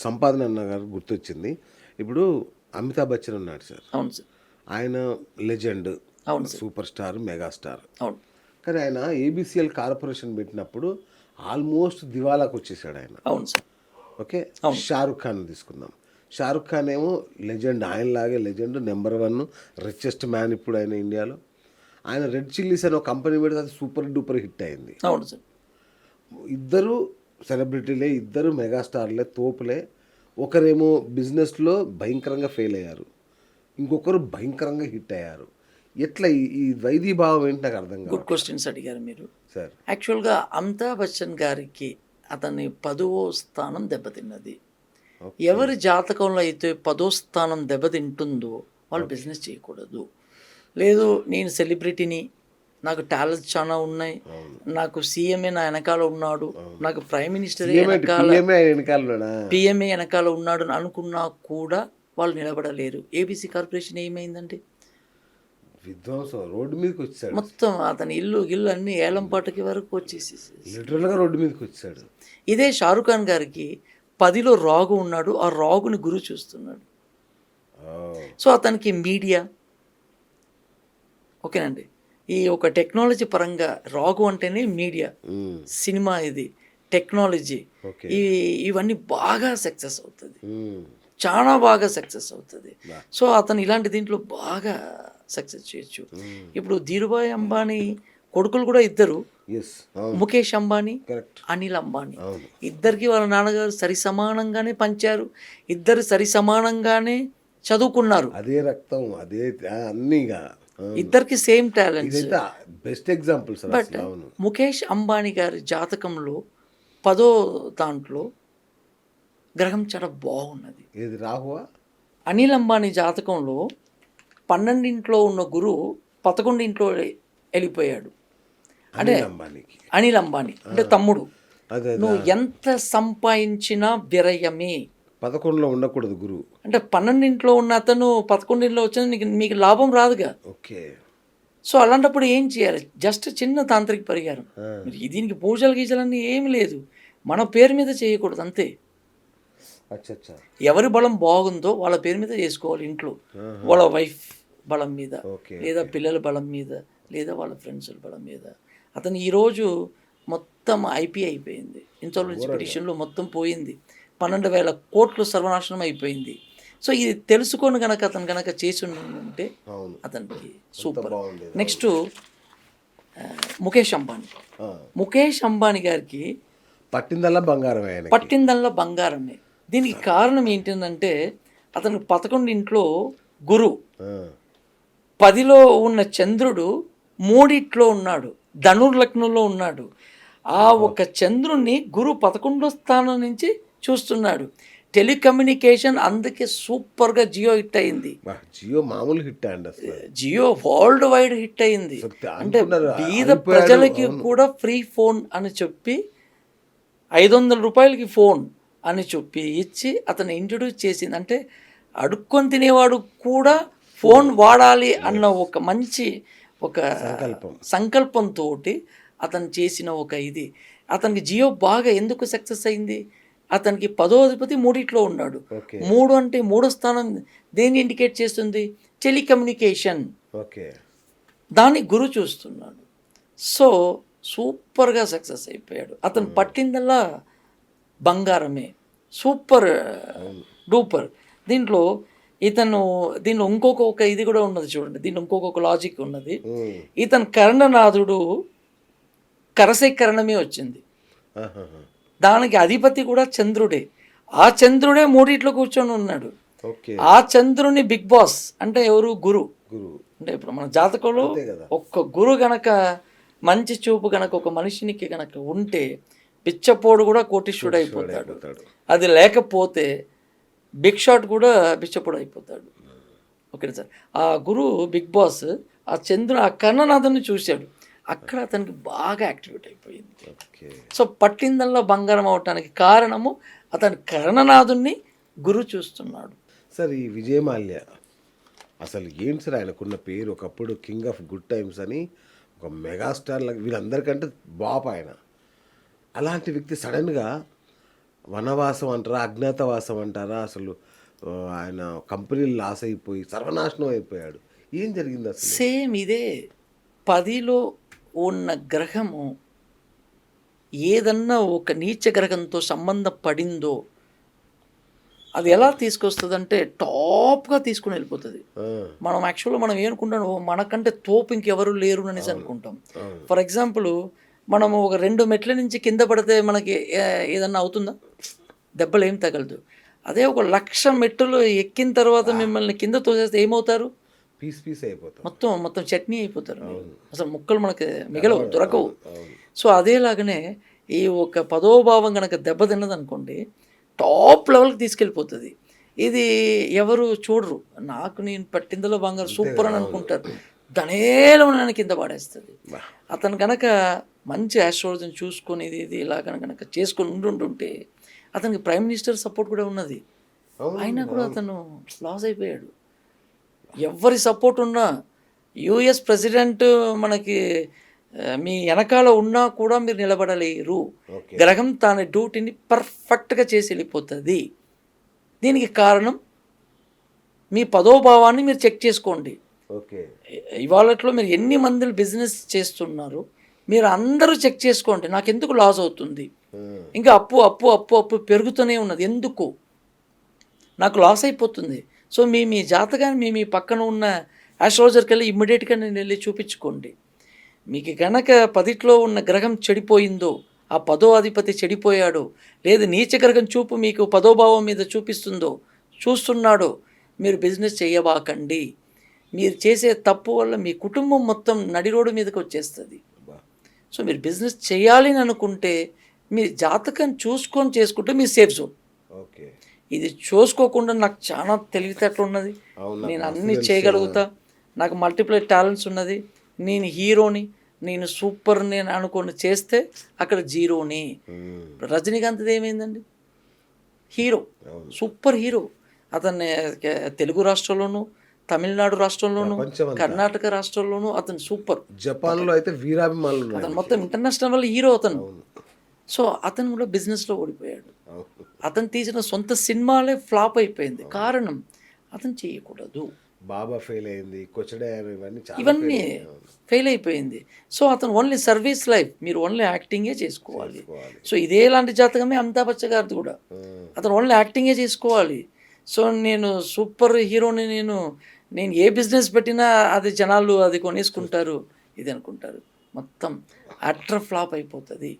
సంపాదన అన్న గారు గుర్తొచ్చింది. ఇప్పుడు అమితాబ్ బచ్చన్ ఉన్నాడు సార్. అవును సార్. ఆయన లెజెండ్ అవును సూపర్ స్టార్ మెగాస్టార్. అవును. కానీ ఆయన ఏబిసిఎల్ కార్పొరేషన్ పెట్టినప్పుడు ఆల్మోస్ట్ దివాలాకు వచ్చేసాడు ఆయన. అవును సార్. ఓకే? షారుఖ్ ఖాన్ తీసుకుందాం. షారుఖ్ ఖాన్ ఏమో legend ఆయనలాగే legend number one richest man ఇప్పుడు ఆయన ఇండియాలో. ఆయన రెడ్ చిల్లీస్ అనే ఒక కంపెనీ పెడితే అది సూపర్ డూపర్ హిట్ అయింది. అవును సార్. ఇద్దరు సెలబ్రిటీలే ఇద్దరు మెగాస్టార్లే తోపులే. ఒకరేమో బిజినెస్లో భయంకరంగా ఫెయిల్ అయ్యారు. ఇంకొకరు భయంకరంగా హిట్ అయ్యారు. ఎట్లా ఈ- ఈ వైదీ భావం ఏంటి నాకు అర్థం గుడ్ క్వశ్చన్స్ అడిగారు మీరు. సార్. యాక్చువల్గా అమితాబ్ బచ్చన్ గారికి అతని పదవో స్థానం దెబ్బతిన్నది. ఎవరి జాతకంలో అయితే పదో స్థానం దెబ్బతింటుందో వాళ్ళు బిజినెస్ చేయకూడదు. లేదు నేను సెలబ్రిటీని నాకు టాలెంట్స్ చాలా ఉన్నాయి. నాకు సీఎంఏ నా వెనకాల ఉన్నాడు. నాకు ప్రైమ్ మినిస్టర్ పిఎంఏ వెనకాల ఉన్నాడా? అని అనుకున్నా కూడా వాళ్ళు నిలబడలేరు. ఏబీసీ కార్పొరేషన్ ఏమైందండి విధ్వంసం. రోడ్డు మీదకి వచ్చాడు. మొత్తం అతని ఇల్లు గిల్లు అన్ని ఏలంపాటకి వరకు వచ్చేసి లిటరల్గా రోడ్డు మీదకి వచ్చాడు. ఇదే షారుఖ్ ఖాన్ గారికి పదిలో రాగు ఉన్నాడు. ఆ రాగుని గురు చూస్తున్నాడు. సో అతనికి మీడియా. ఓకేనండి. ఈ ఒక టెక్నాలజీ పరంగా రాగు అంటేనే మీడియా. సినిమా ఇది టెక్నాలజీ. ఈ ఇవన్నీ బాగా సక్సెస్ అవుతుంది. చాలా బాగా సక్సెస్ అవుతుంది. సో అతను ఇలాంటి దీంట్లో బాగా సక్సెస్ చేయొచ్చు. ఇప్పుడు ధీరుభాయ్ అంబానీ కొడుకులు కూడా ఇద్దరు. ముఖేష్ అంబానీ అనిల్ అంబానీ. ఇద్దరికి వాళ్ళ నాన్నగారు సరి సమానంగానే పంచారు. ఇద్దరు సరి సమానంగానే చదువుకున్నారు. అదే రక్తం అదే అన్నీగా. ఇద్దరికి సేమ్ ఇదైతే best example but Mukesh Ambani గారి జాతకంలో పదో దాంట్లో గ్రహం చాలా బాగున్నది. ఏది రాహువా? అనిల్ అంబానీ జాతకంలో పన్నెండింట్లో ఉన్న గురువు పదకొండింట్లో వెళ్ళిపోయాడు. అంబానీకి. అనిల్ అంబానీ అంటే తమ్ముడు. నువ్వు ఎంత సంపాదించినా వ్యరయమే పదకొండులో ఉండకూడదు గురువు అంటే పన్నెండింట్లో ఉన్న అతను పదకొండింట్లో వచ్చిన నీకు మీకు లాభం రాదుగా. ఓకే. సో అలాంటప్పుడు ఏం చేయాలి? జస్ట్ చిన్న తాంత్రిక పరిహారం. దీనికి పూజలు గీజలన్నీ ఏమి లేదు. మన పేరు మీద చేయకూడదు అంతే. ఎవరి బలం బాగుందో వాళ్ళ పేరు మీద చేసుకోవాలి ఇంట్లో. వాళ్ళ వైఫ్ బలం మీద. లేదా పిల్లల బలం మీద. లేదా వాళ్ళ ఫ్రెండ్స్ బలం మీద. అతను ఈరోజు మొత్తం ఐపీ అయిపోయింది. ఇన్సాల్వెన్సీ పిటిషన్లో మొత్తం పోయింది. పన్నెండు వేల కోట్లు సర్వనాశనం అయిపోయింది. సో ఇది తెలుసుకొని గనక అతను గనక చేసి ఉంటే అతనికి సూపర్. నెక్స్ట్ ముఖేష్ అంబానీ. ముఖేష్ అంబానీ గారికి పట్టిందల్లా బంగారం పట్టిందల్లా బంగారమే. దీనికి కారణం ఏంటంటే అతనికి పదకొండు ఇంట్లో గురు. పదిలో ఉన్న చంద్రుడు మూడిట్లో ఉన్నాడు. ధనుర్లగ్నంలో ఉన్నాడు. ఆ ఒక చంద్రుణ్ణి గురు పదకొండో స్థానం నుంచి చూస్తున్నాడు. టెలికమ్యూనికేషన్ అందుకే సూపర్గా జియో హిట్ అయింది. జియో మామూలు హిట్ అండి జియో వరల్డ్ వైడ్ హిట్ అయింది. అంటే బీద ప్రజలకి కూడా ఫ్రీ ఫోన్ అని చెప్పి ఐదు వందల రూపాయలకి ఫోన్ అని చెప్పి ఇచ్చి అతను ఇంట్రడ్యూస్ చేసింది. అంటే అడుక్కొని తినేవాడు కూడా ఫోన్ వాడాలి అన్న ఒక మంచి ఒక సంకల్పం. సంకల్పంతో అతను చేసిన ఒక ఇది. అతనికి జియో బాగా ఎందుకు సక్సెస్ అయింది? అతనికి పదో అధిపతి మూడిట్లో ఉన్నాడు. మూడు అంటే మూడో స్థానం దేన్ని ఇండికేట్ చేస్తుంది? టెలికమ్యూనికేషన్. ఓకే. దాన్ని గురు చూస్తున్నాడు. సో సూపర్గా సక్సెస్ అయిపోయాడు. అతను పట్టిందల్లా బంగారమే. Super duper. దీంట్లో ఇతను దీనిలో ఇంకొక ఒక ఇది కూడా ఉన్నది చూడండి. దీనిలో ఇంకొక ఒక లాజిక్ ఉన్నది. ఇతను కర్ణనాథుడు కరసీకరణమే వచ్చింది. దానికి అధిపతి కూడా చంద్రుడే. ఆ చంద్రుడే మూడిట్లో కూర్చొని ఉన్నాడు. ఆ చంద్రుని బిగ్ బాస్ అంటే ఎవరు? గురు. అంటే ఇప్పుడు మన జాతకంలో. ఒక్క గురు గనక మంచి చూపు గనక ఒక మనిషినికి గనక ఉంటే పిచ్చపోడు కూడా కోటీశ్వరుడు అయిపోతాడు. అది లేకపోతే బిగ్ షాట్ కూడా బిచ్చపోడు అయిపోతాడు ఓకే సార్? ఆ గురు బిగ్ బాస్ ఆ చంద్రుడు ఆ కర్ణనాథుని చూశాడు. అక్కడ అతనికి బాగా యాక్టివేట్ అయిపోయింది. ఓకే. సో పట్టిందల్లా బంగారం అవటానికి కారణము అతని కర్ణనాథుణ్ణి గురు చూస్తున్నాడు. సార్ ఈ విజయమాల్య అసలు ఏంటి సార్ ఆయనకున్న పేరు? ఒకప్పుడు కింగ్ ఆఫ్ గుడ్ టైమ్స్ అని ఒక మెగాస్టార్ వీళ్ళందరికంటే బాప్ ఆయన. అలాంటి వ్యక్తి సడన్గా వనవాసం అంటారా అజ్ఞాతవాసం అంటారా? అసలు ఆయన కంపెనీలు లాస్ అయిపోయి సర్వనాశనం అయిపోయాడు. ఏం జరిగింది సేమ్ ఇదే పదిలో ఉన్న గ్రహము ఏదన్నా ఒక నీచ గ్రహంతో సంబంధం పడిందో అది ఎలా తీసుకొస్తుందంటే టాప్గా తీసుకుని వెళ్ళిపోతుంది. మనం యాక్చువల్గా మనం ఏమనుకుంటాం "ఓ, మనకంటే తోపు ఇంకెవరు లేరు అనేసి అనుకుంటాం. ఫర్ ఎగ్జాంపుల్ మనము ఒక రెండు మెట్ల నుంచి కింద పడితే మనకి ఏదన్నా అవుతుందా? దెబ్బలు ఏం తగలదు. అదే ఒక లక్ష మెట్టులు ఎక్కిన తర్వాత మిమ్మల్ని కింద తోసేస్తే ఏమవుతారు? పీస్ పీస్ అయిపోతాం. మొత్తం మొత్తం చట్నీ అయిపోతారు. అసలు ముక్కలు మనకి మిగలవు దొరకవు. సో అదేలాగానే ఈ ఒక పదోభావం కనుక దెబ్బతిన్నది అనుకోండి టాప్ లెవెల్కి తీసుకెళ్ళిపోతుంది. ఇది ఎవరు చూడరు. నాకు నేను పట్టిందలో బంగారు సూపర్ అని అనుకుంటారు. దనేలమైన కింద పాడేస్తుంది. అతను కనుక మంచి ఆస్ట్రాలజీని చూసుకొని ఇది ఇది ఇలా కనుక చేసుకొని ఉండుంటుంటే అతనికి ప్రైమ్ మినిస్టర్ సపోర్ట్ కూడా ఉన్నది. అయినా కూడా అతను లాస్ అయిపోయాడు. ఎవరి సపోర్ట్ ఉన్నా యుఎస్ ప్రెసిడెంట్ మనకి మీ వెనకాల ఉన్నా కూడా మీరు నిలబడలేరు. గ్రహం తన డ్యూటీని పర్ఫెక్ట్గా చేసి వెళ్ళిపోతుంది. దీనికి కారణం మీ పదోభావాన్ని మీరు చెక్ చేసుకోండి. ఓకే. ఇవాళట్లో మీరు ఎన్ని మందిని బిజినెస్ చేస్తున్నారు మీరు అందరూ చెక్ చేసుకోండి. నాకు ఎందుకు లాస్ అవుతుంది ఇంకా అప్పు అప్పు అప్పు అప్పు పెరుగుతూనే ఉన్నది. ఎందుకు? నాకు లాస్ అయిపోతుంది. సో మీ మీ జాతకాన్ని మీ మీ పక్కన ఉన్న ఆస్ట్రాలజర్కి వెళ్ళి ఇమ్మీడియట్గా నేను వెళ్ళి చూపించుకోండి. మీకు గనక పదిట్లో ఉన్న గ్రహం చెడిపోయిందో ఆ పదో అధిపతి చెడిపోయాడు లేదు నీచ గ్రహం చూపు మీకు పదో భావం మీద చూపిస్తుందో చూస్తున్నాడో మీరు బిజినెస్ చేయబాకండి. మీరు చేసే తప్పు వల్ల మీ కుటుంబం మొత్తం నడి రోడ్డు మీదకి వచ్చేస్తుంది. సో మీరు బిజినెస్ చేయాలి అని అనుకుంటే మీ జాతకం చూసుకొని చేసుకుంటే మీ సేఫ్ జోన్. ఓకే. ఇది చూసుకోకుండా నాకు చాలా తెలివితేటలు ఉన్నది. నేను అన్నీ చేయగలుగుతా. నాకు మల్టిప్లై టాలెంట్స్ ఉన్నది. నేను హీరోని నేను సూపర్ నేను అనుకొని చేస్తే అక్కడ జీరోని. రజనీకాంత్ ఏమైందండి? హీరో. సూపర్ హీరో అతన్ని తెలుగు రాష్ట్రంలోను తమిళనాడు రాష్ట్రంలోను. కర్ణాటక రాష్ట్రంలోను అతను సూపర్ జపాన్లో అయితే వీరాభిమానులు అతను మొత్తం ఇంటర్నేషనల్ వల్ల హీరో అతను. సో అతను కూడా బిజినెస్లో ఓడిపోయాడు. అతను తీసిన సొంత సినిమాలే ఫ్లాప్ అయిపోయింది. కారణం అతను చేయకూడదు. బాబా ఫెయిల్ అయింది ఇవన్నీ. ఫెయిల్ అయిపోయింది. సో అతను ఓన్లీ సర్వీస్ లైఫ్ మీరు ఓన్లీ యాక్టింగే చేసుకోవాలి. సో ఇదే లాంటి జాతకమే అమితాబ్ బచ్చన్ గారిది కూడా. అతను ఓన్లీ యాక్టింగే చేసుకోవాలి. సో నేను సూపర్ హీరోని నేను నేను ఏ బిజినెస్ పెట్టినా అది జనాలు అది కొనేసుకుంటారు. ఇది అనుకుంటారు. మొత్తం అట్ర ఫ్లాప్ అయిపోతుంది.